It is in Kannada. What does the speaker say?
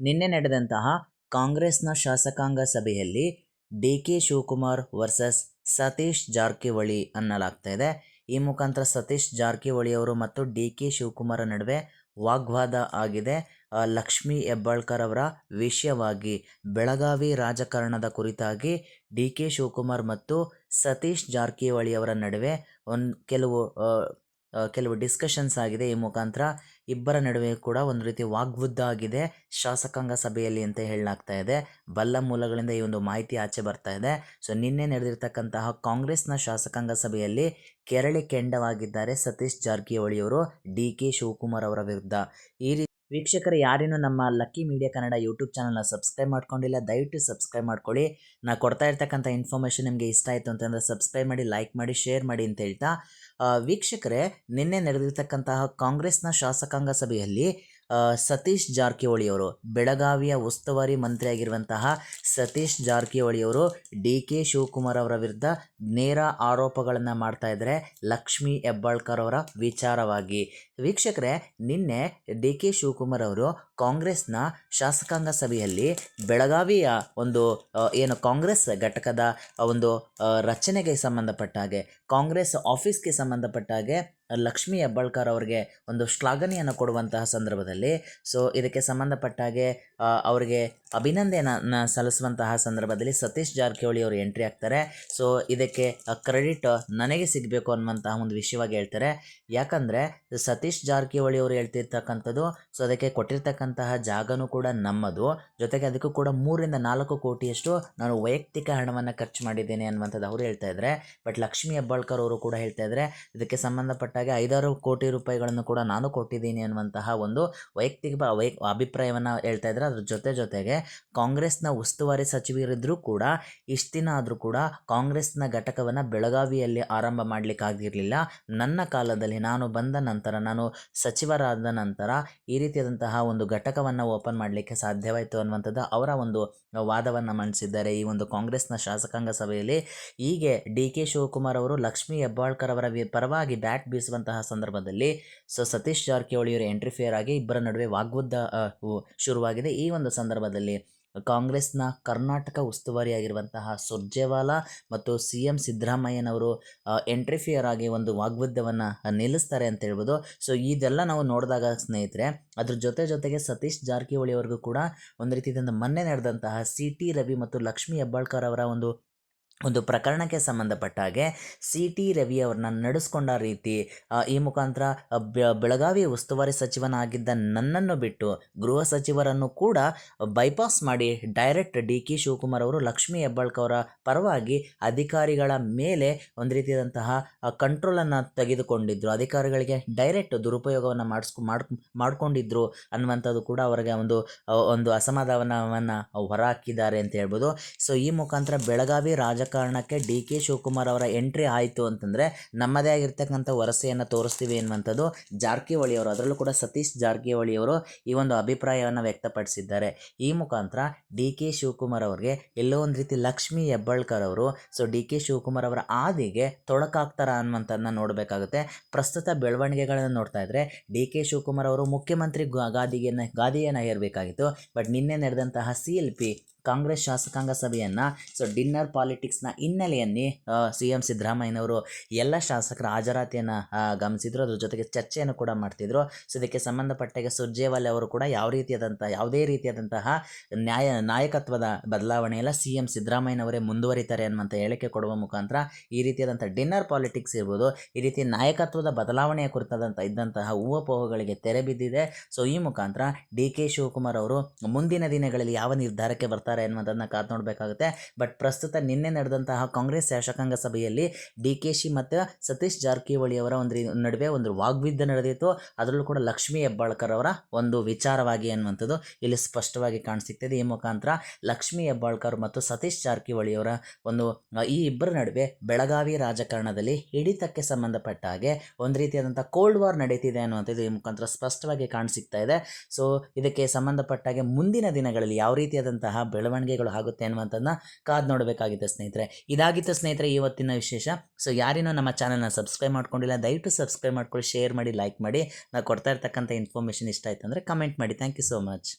ನಿನ್ನೆ ನಡೆದಂತಹ ಕಾಂಗ್ರೆಸ್ನ ಶಾಸಕಾಂಗ ಸಭೆಯಲ್ಲಿ D K Shivakumar versus Satish Jarkiholi ಅನ್ನಲಾಗ್ತಾ ಇದೆ. ಈ ಮುಖಾಂತರ ಸತೀಶ್ ಜಾರಕಿಹೊಳಿ ಅವರು ಮತ್ತು ಡಿ ಕೆ ಶಿವಕುಮಾರ ನಡುವೆ ವಾಗ್ವಾದ ಆಗಿದೆ. ಲಕ್ಷ್ಮಿ ಹೆಬ್ಬಾಳ್ಕರ್ ಅವರ ವಿಷಯವಾಗಿ ಬೆಳಗಾವಿ ರಾಜಕಾರಣದ ಕುರಿತಾಗಿ ಡಿ ಕೆ ಶಿವಕುಮಾರ್ ಮತ್ತು ಸತೀಶ್ ಜಾರಕಿಹೊಳಿ ನಡುವೆ ಒಂದು ಕೆಲವು ಕೆಲವು ಡಿಸ್ಕಷನ್ಸ್ ಆಗಿದೆ. ಈ ಮುಖಾಂತರ ಇಬ್ಬರ ನಡುವೆ ಕೂಡ ಒಂದು ರೀತಿ ವಾಗ್ವುದ್ಧ ಆಗಿದೆ ಶಾಸಕಾಂಗ ಸಭೆಯಲ್ಲಿ ಅಂತ ಹೇಳಲಾಗ್ತಾ ಇದೆ. ಬಲ್ಲ ಮೂಲಗಳಿಂದ ಈ ಒಂದು ಮಾಹಿತಿ ಆಚೆ ಬರ್ತಾ ಇದೆ. ಸೊ ನಿನ್ನೆ ನಡೆದಿರ್ತಕ್ಕಂತಹ ಕಾಂಗ್ರೆಸ್ನ ಶಾಸಕಾಂಗ ಸಭೆಯಲ್ಲಿ ಕೆರಳಿ ಕೆಂಡವಾಗಿದ್ದಾರೆ ಸತೀಶ್ ಜಾರಕಿಹೊಳಿ ಅವರು ಡಿ ಕೆ ಶಿವಕುಮಾರ್ ಅವರ ವಿರುದ್ಧ. ಈ ವೀಕ್ಷಕರು ಯಾರೇನು ನಮ್ಮ ಲಕ್ಕಿ ಮೀಡಿಯಾ ಕನ್ನಡ ಯೂಟ್ಯೂಬ್ ಚಾನಲ್ನ ಸಬ್ಸ್ಕ್ರೈಬ್ ಮಾಡ್ಕೊಂಡಿಲ್ಲ, ದಯವಿಟ್ಟು ಸಬ್ಸ್ಕ್ರೈಬ್ ಮಾಡ್ಕೊಳ್ಳಿ. ನಾ ಕೊಡ್ತಾ ಇರ್ತಕ್ಕಂಥ ಇನ್ಫಾರ್ಮೇಷನ್ ನಿಮಗೆ ಇಷ್ಟ ಆಯಿತು ಅಂತಂದರೆ ಸಬ್ಸ್ಕ್ರೈಬ್ ಮಾಡಿ ಲೈಕ್ ಮಾಡಿ ಶೇರ್ ಮಾಡಿ ಅಂತ ಹೇಳ್ತಾ ವೀಕ್ಷಕರೇ, ನಿನ್ನೆ ನಡೆದಿರ್ತಕ್ಕಂತಹ ಕಾಂಗ್ರೆಸ್ನ ಶಾಸಕಾಂಗ ಸಭೆಯಲ್ಲಿ ಸತೀಶ್ ಜಾರಕಿಹೊಳಿ ಅವರು ಬೆಳಗಾವಿಯ ಉಸ್ತುವಾರಿ ಮಂತ್ರಿಯಾಗಿರುವಂತಹ ಸತೀಶ್ ಜಾರಕಿಹೊಳಿ ಅವರು ಡಿ ಕೆ ಶಿವಕುಮಾರ್ ಅವರ ವಿರುದ್ಧ ನೇರ ಆರೋಪಗಳನ್ನು ಮಾಡ್ತಾ ಇದ್ದಾರೆ ಲಕ್ಷ್ಮೀ ಹೆಬ್ಬಾಳ್ಕರ್ ಅವರ ವಿಚಾರವಾಗಿ. ವೀಕ್ಷಕರೇ, ನಿನ್ನೆ ಡಿ ಕೆ ಶಿವಕುಮಾರ್ ಅವರು ಕಾಂಗ್ರೆಸ್ನ ಶಾಸಕಾಂಗ ಸಭೆಯಲ್ಲಿ ಬೆಳಗಾವಿಯ ಒಂದು ಏನು ಕಾಂಗ್ರೆಸ್ ಘಟಕದ ಒಂದು ರಚನೆಗೆ ಸಂಬಂಧಪಟ್ಟ ಹಾಗೆ, ಕಾಂಗ್ರೆಸ್ ಆಫೀಸ್ಗೆ ಸಂಬಂಧಪಟ್ಟ ಹಾಗೆ, ಲಕ್ಷ್ಮೀ ಹೆಬ್ಬಾಳ್ಕರ್ ಅವರಿಗೆ ಒಂದು ಶ್ಲಾಘನೆಯನ್ನು ಕೊಡುವಂತಹ ಸಂದರ್ಭದಲ್ಲಿ, ಸೊ, ಇದಕ್ಕೆ ಸಂಬಂಧಪಟ್ಟ ಹಾಗೆ ಅವರಿಗೆ ಅಭಿನಂದನೆಯನ್ನು ಸಲ್ಲಿಸುವಂತಹ ಸಂದರ್ಭದಲ್ಲಿ ಸತೀಶ್ ಜಾರಕಿಹೊಳಿ ಅವರು ಎಂಟ್ರಿ ಆಗ್ತಾರೆ. ಸೊ, ಇದಕ್ಕೆ ಕ್ರೆಡಿಟ್ ನನಗೆ ಸಿಗಬೇಕು ಅನ್ನುವಂತಹ ಒಂದು ವಿಷಯವಾಗಿ ಹೇಳ್ತಾರೆ. ಯಾಕಂದರೆ, ಸತೀಶ್ ಜಾರಕಿಹೊಳಿ ಅವರು ಹೇಳ್ತಿರ್ತಕ್ಕಂಥದ್ದು, ಸೊ, ಅದಕ್ಕೆ ಕೊಟ್ಟಿರ್ತಕ್ಕಂತಹ ಜಾಗನೂ ಕೂಡ ನಮ್ಮದು. ಜೊತೆಗೆ ಅದಕ್ಕೂ ಕೂಡ ಮೂರಿಂದ ನಾಲ್ಕು ಕೋಟಿಯಷ್ಟು ನಾನು ವೈಯಕ್ತಿಕ ಹಣವನ್ನು ಖರ್ಚು ಮಾಡಿದ್ದೇನೆ ಅನ್ನುವಂಥದ್ದು ಅವರು ಹೇಳ್ತಾ ಇದ್ದಾರೆ ಬಟ್ ಲಕ್ಷ್ಮೀ ಹೆಬ್ಬಾಳ್ಕರ್ ಅವರು ಕೂಡ ಹೇಳ್ತಾ ಇದ್ದಾರೆ ಇದಕ್ಕೆ ಸಂಬಂಧಪಟ್ಟಾಗೆ ಐದಾರು ಕೋಟಿ ರೂಪಾಯಿಗಳನ್ನು ಕೂಡ ನಾನು ಕೊಟ್ಟಿದ್ದೀನಿ ಅನ್ನುವಂತಹ ಒಂದು ವೈಯಕ್ತಿಕ ವೈ, ಅಭಿಪ್ರಾಯವನ್ನು ಹೇಳ್ತಾ ಇದ್ದಾರೆ ಅದ್ರ ಜೊತೆ ಜೊತೆಗೆ ಕಾಂಗ್ರೆಸ್ನ ಉಸ್ತುವಾರಿ ಸಚಿವರಿದ್ದರೂ ಕೂಡ ಇಷ್ಟು ದಿನ ಆದರೂ ಕೂಡ ಕಾಂಗ್ರೆಸ್ನ ಘಟಕವನ್ನು ಬೆಳಗಾವಿಯಲ್ಲಿ ಆರಂಭ ಮಾಡಲಿಕ್ಕಾಗಿರಲಿಲ್ಲ ನನ್ನ ಕಾಲದಲ್ಲಿ ನಾನು ಬಂದ ನಂತರ, ನಾನು ಸಚಿವರಾದ ನಂತರ ಈ ರೀತಿಯಾದಂತಹ ಒಂದು ಘಟಕವನ್ನು ಓಪನ್ ಮಾಡಲಿಕ್ಕೆ ಸಾಧ್ಯವಾಯಿತು ಅನ್ನುವಂಥದ್ದು ಅವರ ಒಂದು ವಾದವನ್ನು ಮಂಡಿಸಿದ್ದಾರೆ ಈ ಒಂದು ಕಾಂಗ್ರೆಸ್ನ ಶಾಸಕಾಂಗ ಸಭೆಯಲ್ಲಿ ಹೀಗೆ ಡಿ ಕೆ ಶಿವಕುಮಾರ್ ಅವರು, ಲಕ್ಷ್ಮೀ ಹೆಬ್ಬಾಳ್ಕರ್ ಅವರ ಪರವಾಗಿ ಬ್ಯಾಟ್ ಬೀಸುವಂತಹ ಸಂದರ್ಭದಲ್ಲಿ ಸೊ ಸತೀಶ್ ಜಾರಕಿಹೊಳಿಯವರ ಎಂಟ್ರಿ ಎಂಟ್ರಿಫಿಯರ್ ಆಗಿ ಇಬ್ಬರ ನಡುವೆ ವಾಗ್ಯುದ್ಧ ಶುರುವಾಗಿದೆ. ಈ ಒಂದು ಸಂದರ್ಭದಲ್ಲಿ ಕಾಂಗ್ರೆಸ್ನ ಕರ್ನಾಟಕ ಉಸ್ತುವಾರಿಯಾಗಿರುವಂತಹ ಸುರ್ಜೇವಾಲಾ ಮತ್ತು ಸಿ ಎಂ ಸಿದ್ದರಾಮಯ್ಯನವರು ಎಂಟ್ರಿಫಿಯರ್ ಆಗಿ ಒಂದು ವಾಗ್ವಾದವನ್ನು ನಿಲ್ಲಿಸ್ತಾರೆ ಅಂತ ಹೇಳ್ಬೋದು. ಸೊ ಇದೆಲ್ಲ ನಾವು ನೋಡಿದಾಗ ಸ್ನೇಹಿತರೆ, ಅದ್ರ ಜೊತೆ ಜೊತೆಗೆ ಸತೀಶ್ ಜಾರಕಿಹೊಳಿ ಅವ್ರಿಗೂ ಕೂಡ ಒಂದು ರೀತಿಯಿಂದ ಮೊನ್ನೆ ನಡೆದಂತಹ ಸಿ ಟಿ ರವಿ ಮತ್ತು ಲಕ್ಷ್ಮೀ ಹೆಬ್ಬಾಳ್ಕರ್ ಅವರ ಒಂದು ಒಂದು ಪ್ರಕರಣಕ್ಕೆ ಸಂಬಂಧಪಟ್ಟ ಹಾಗೆ ಸಿ ಟಿ ರವಿ ಅವ್ರನ್ನ ನಡೆಸ್ಕೊಂಡ ರೀತಿ ಈ ಮುಖಾಂತರ ಬೆಳಗಾವಿ ಉಸ್ತುವಾರಿ ಸಚಿವನಾಗಿದ್ದ ನನ್ನನ್ನು ಬಿಟ್ಟು ಗೃಹ ಸಚಿವರನ್ನು ಕೂಡ ಬೈಪಾಸ್ ಮಾಡಿ ಡೈರೆಕ್ಟ್ ಡಿ ಕೆ ಶಿವಕುಮಾರ್ ಅವರು, ಲಕ್ಷ್ಮೀ ಹೆಬ್ಬಾಳ್ಕವರ ಪರವಾಗಿ ಅಧಿಕಾರಿಗಳ ಮೇಲೆ ಒಂದು ರೀತಿಯಾದಂತಹ ಕಂಟ್ರೋಲನ್ನು ತೆಗೆದುಕೊಂಡಿದ್ದರು ಅಧಿಕಾರಿಗಳಿಗೆ ಡೈರೆಕ್ಟ್ ದುರುಪಯೋಗವನ್ನು ಮಾಡಿಸ್ಕೊ ಮಾಡ್ ಮಾಡಿಕೊಂಡಿದ್ರು ಅನ್ನುವಂಥದ್ದು ಕೂಡ ಅವರಿಗೆ ಒಂದು ಒಂದು ಅಸಮಾಧಾನವನ್ನು ಹೊರಹಾಕಿದ್ದಾರೆ ಅಂತ ಹೇಳ್ಬೋದು. ಸೊ, ಈ ಮುಖಾಂತರ ಬೆಳಗಾವಿ ರಾಜಕಾರಣಕ್ಕೆ ಡಿ ಕೆ ಶಿವಕುಮಾರ್ ಅವರ ಎಂಟ್ರಿ ಆಯಿತು ಅಂತಂದರೆ ನಮ್ಮದೇ ಆಗಿರ್ತಕ್ಕಂಥ ವರಸೆಯನ್ನು ತೋರಿಸ್ತೀವಿ ಎನ್ನುವಂಥದ್ದು ಜಾರಕಿಹೊಳಿ ಅವರು. ಅದರಲ್ಲೂ ಕೂಡ ಸತೀಶ್ ಜಾರಕಿಹೊಳಿ ಅವರು ಈ ಒಂದು ಅಭಿಪ್ರಾಯವನ್ನು ವ್ಯಕ್ತಪಡಿಸಿದ್ದಾರೆ. ಈ ಮುಖಾಂತರ ಡಿ ಕೆ ಶಿವಕುಮಾರ್ ಅವರಿಗೆ ಎಲ್ಲೋ ಒಂದು ರೀತಿ ಲಕ್ಷ್ಮೀ ಹೆಬ್ಬಾಳ್ಕರ್ ಅವರು, ಸೊ ಡಿ ಕೆ ಶಿವಕುಮಾರ್ ಅವರ ಆದಿಗೆ ತೊಡಕಾಗ್ತಾರ ಅನ್ನುವಂಥದ್ದನ್ನ ನೋಡಬೇಕಾಗುತ್ತೆ. ಪ್ರಸ್ತುತ ಬೆಳವಣಿಗೆಗಳನ್ನು ನೋಡ್ತಾ ಇದ್ದರೆ ಡಿ ಕೆ ಶಿವಕುಮಾರ್ ಅವರು ಮುಖ್ಯಮಂತ್ರಿ ಗಾದಿಗೆ ಗಾದಿಗೆನ, ಗಾದಿಯನ್ನು ಹೇರಬೇಕಾಗಿತ್ತು. ಬಟ್ ನಿನ್ನೆ ನಡೆದಂತಹ ಸಿ ಎಲ್ ಪಿ ಕಾಂಗ್ರೆಸ್ ಶಾಸಕಾಂಗ ಸಭೆಯನ್ನು ಸೊ ಡಿನ್ನರ್ ಪಾಲಿಟಿಕ್ಸ್ನ ಹಿನ್ನೆಲೆಯಲ್ಲಿ ಸಿ ಎಂ ಸಿದ್ದರಾಮಯ್ಯನವರು ಎಲ್ಲ ಶಾಸಕರ ಹಾಜರಾತಿಯನ್ನು ಗಮನಿಸಿದ್ರು. ಅದ್ರ ಜೊತೆಗೆ ಚರ್ಚೆಯನ್ನು ಕೂಡ ಮಾಡ್ತಿದ್ರು. ಸೊ ಇದಕ್ಕೆ ಸಂಬಂಧಪಟ್ಟಾಗ ಸುರ್ಜೇವಾಲೆ ಅವರು ಕೂಡ ಯಾವ ರೀತಿಯಾದಂಥ ಯಾವುದೇ ರೀತಿಯಾದಂತಹ ನ್ಯಾಯ, ನಾಯಕತ್ವದ ಬದಲಾವಣೆ ಎಲ್ಲ ಸಿ ಎಂ ಸಿದ್ದರಾಮಯ್ಯನವರೇ ಮುಂದುವರಿತಾರೆ ಅನ್ನುವಂಥ ಹೇಳಿಕೆ ಕೊಡುವ ಮುಖಾಂತರ ಈ ರೀತಿಯಾದಂಥ ಡಿನ್ನರ್ ಪಾಲಿಟಿಕ್ಸ್ ಇರ್ಬೋದು, ಈ ರೀತಿ ನಾಯಕತ್ವದ ಬದಲಾವಣೆಯ ಕುರಿತಾದಂಥ ಇದ್ದಂತಹ ಊಹಾಪೋಹಗಳಿಗೆ ತೆರೆ ಬಿದ್ದಿದೆ. ಸೊ ಈ ಮುಖಾಂತರ ಡಿ ಕೆ ಶಿವಕುಮಾರ್ ಅವರು ಮುಂದಿನ ದಿನಗಳಲ್ಲಿ ಯಾವ ನಿರ್ಧಾರಕ್ಕೆ ಬರ್ತಾರೆ ಅನ್ನೋದನ್ನು ಕಾದು ನೋಡಬೇಕಾಗುತ್ತೆ. ಬಟ್ ಪ್ರಸ್ತುತ ನಿನ್ನೆ ನಡೆದಂತಹ ಕಾಂಗ್ರೆಸ್ ಶಾಸಕಾಂಗ ಸಭೆಯಲ್ಲಿ ಡಿ ಕೆ ಶಿ ಮತ್ತು ಸತೀಶ್ ಜಾರಕಿಹೊಳಿ ಅವರ ಒಂದು ನಡುವೆ ಒಂದು ವಾಗ್ವಿದ್ಯ ನಡೆದಿತ್ತು. ಅದರಲ್ಲೂ ಕೂಡ ಲಕ್ಷ್ಮೀ ಹೆಬ್ಬಾಳ್ಕರ್ ಅವರ ಒಂದು ವಿಚಾರವಾಗಿ ಅನ್ನುವಂಥದ್ದು ಇಲ್ಲಿ ಸ್ಪಷ್ಟವಾಗಿ ಕಾಣಿಸಿಗ್ತದೆ ಈ ಮುಖಾಂತರ ಲಕ್ಷ್ಮೀ ಹೆಬ್ಬಾಳ್ಕರ್ ಮತ್ತು ಸತೀಶ್ ಜಾರಕಿಹೊಳಿ ಅವರ ಒಂದು, ಈ ಇಬ್ಬರ ನಡುವೆ ಬೆಳಗಾವಿ ರಾಜಕಾರಣದಲ್ಲಿ ಹಿಡಿತಕ್ಕೆ ಸಂಬಂಧಪಟ್ಟ ಹಾಗೆ ಒಂದು ರೀತಿಯಾದಂಥ ಕೋಲ್ಡ್ ವಾರ್ ನಡೀತಿದೆ ಅನ್ನುವಂಥದ್ದು ಈ ಮುಖಾಂತರ ಸ್ಪಷ್ಟವಾಗಿ ಕಾಣಿಸಿಗ್ತಾ ಇದೆ. ಸೊ ಇದಕ್ಕೆ ಸಂಬಂಧಪಟ್ಟಾಗೆ ಮುಂದಿನ ದಿನಗಳಲ್ಲಿ ಯಾವ ರೀತಿಯಾದಂತಹ ಬೆಳವಣಿಗೆಗಳು ಆಗುತ್ತೆ ಅನ್ನುವಂಥದ್ದನ್ನ ಕಾದು ನೋಡಬೇಕಾಗಿತ್ತು ಸ್ನೇಹಿತರೆ. ಇದಾಗಿತ್ತು ಸ್ನೇಹಿತರೆ ಇವತ್ತಿನ ವಿಶೇಷ. ಸೊ ಯಾರೇನೋ ನಮ್ಮ ಚಾನಲ್ನ ಸಬ್ಸ್ಕ್ರೈಬ್ ಮಾಡ್ಕೊಂಡಿಲ್ಲ, ದಯವಿಟ್ಟು ಸಬ್ಸ್ಕ್ರೈಬ್ ಮಾಡ್ಕೊಳ್ಳಿ ಶೇರ್ ಮಾಡಿ ಲೈಕ್ ಮಾಡಿ. ನಾವು ಕೊಡ್ತಾ ಇರ್ತಕ್ಕಂಥ ಇನ್ಫಾರ್ಮೇಷನ್ ಇಷ್ಟ ಆಯ್ತು ಅಂದರೆ ಕಮೆಂಟ್ ಮಾಡಿ. Thank you so much